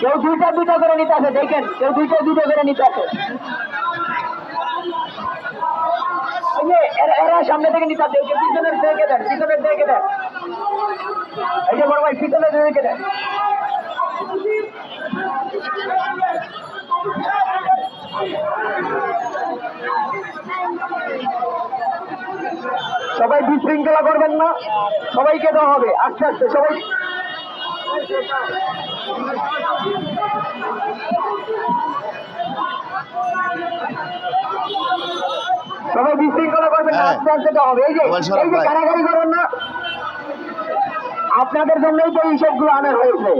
কেউ দুইটা দুটো করে নিতে আছে, দেখেন, কেউ দুইটা দুটো করে নিতে আছে। এরা সামনে থেকে নিতে যে পিছনের দেখে দেন, পিছনের দেখে দেন। এই যে বড় ভাই দেখে দেন। সবাই বিশৃঙ্খলা করবেন না। সবাইকে দেওয়া হবে। আস্তে আস্তে সবাই। সবাই বিশৃঙ্খলা করবেন না হ্যাঁ। আস্তে আস্তে দেওয়া হবে। এই যে এই যে। কারাগারি করবেন না। আপনাদের জন্যই তো এইসবগুলো আনা হয়েছে।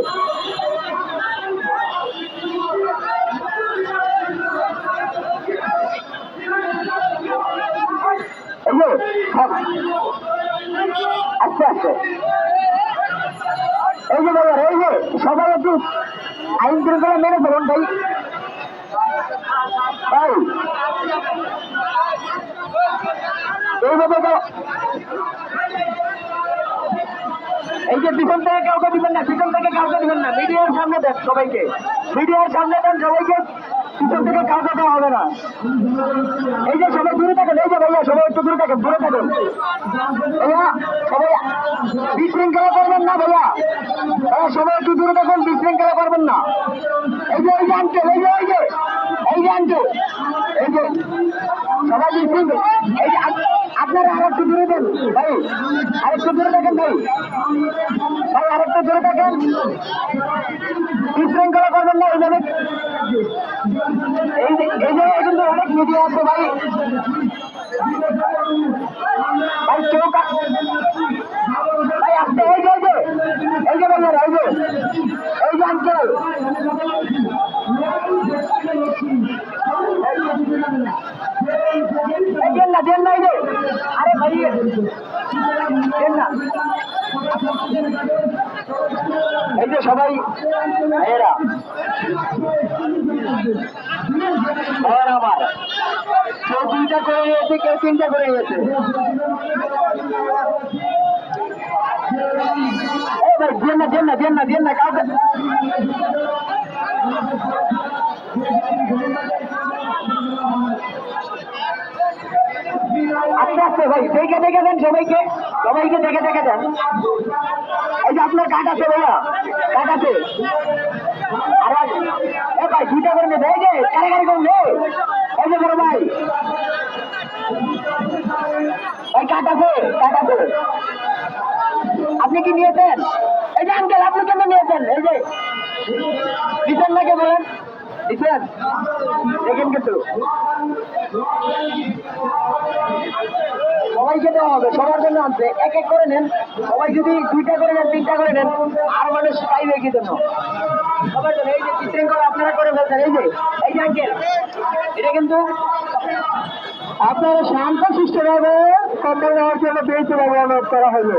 আস্তে আস্তে। এই যে বাবা, এই যে সবাই একটু আইন শৃঙ্খলা মেনে চলুন ভাই। ভাই, এইভাবে তো এই যে পিছন থেকে কাউকে দিবেন না, পিছন থেকে কাউকে দিবেন না। মিডিয়ার সামনে দেন সবাইকে। মিডিয়ার সামনে দেন সবাইকে। পিছন থেকে কাউকে দেওয়া হবে না? এই যে সবাই দূরে থাকেন, এই যে ভাইয়া, সবাই একটু দূরে থাকেন দূরে থাকেন। ভাইয়া বিশৃঙ্খলা করবেন না ভাইয়া। ভাইয়া, সবাই একটু দূরে থাকুন, বিশৃঙ্খলা করবেন না। এই যে এই যে আনতে এই যে এই যে এই যে আনতে এই যে, সবাই বিশৃঙ্খলা এই যে আপনারা আর একটু দূরে দেন ভাই আর একটু দূরে থাকেন, ভাই। ভাই আর একটু দূরে থাকেন। বিশৃঙ্খলা করবেন না এইভাবে এই যে এই যে কিন্তু অনেক মিডিয়া আছে ভাই। ভাই, কেউ ভাই আসতে এই যে এই যে এই যে এই যে এই যে আঙ্কেল আরে ভাই না। এই যে সবাই, ভাইয়েরা কেউ করে নিয়েছে, কেউ তিনটা করে দেন না দেন না দেন না, কাউকে আস্তে ভাই, দেখে দেখে দেন সবাইকে। সবাইকে দেখে দেখে দেন। এই যে আপনার কাঠ আছে ভাইয়া কাঠ আছে। আর ভাই দুইটা করে নেবে এই যে, কারাগারি করুন রে এই যে বড় ভাই। ভাই কাঠ আছে কাঠ আছে। আপনি কি নিয়েছেন? এই যে আঙ্কেল আপনি কেন নিয়েছেন? এই যে দিচ্ছেন নাকি বলেন? দিচ্ছেন দেখেন কিন্তু। সবাইকে দেওয়া হবে, সবার জন্য আনছে। এক এক করে নেন, সবাই যদি দুইটা করে নেন, তিনটা করে নেন, আর মানুষ পাইবে কি জন্য। সবার জন্য, এই যে চিত্রাঙ্কন আপনারা করে ফেলছেন, এই যে এই যে আঙ্কেল, এটা কিন্তু আপনারা শান্ত সুস্থভাবে কত নেওয়ার জন্য পেয়েছে ব্যবহার করা হলো।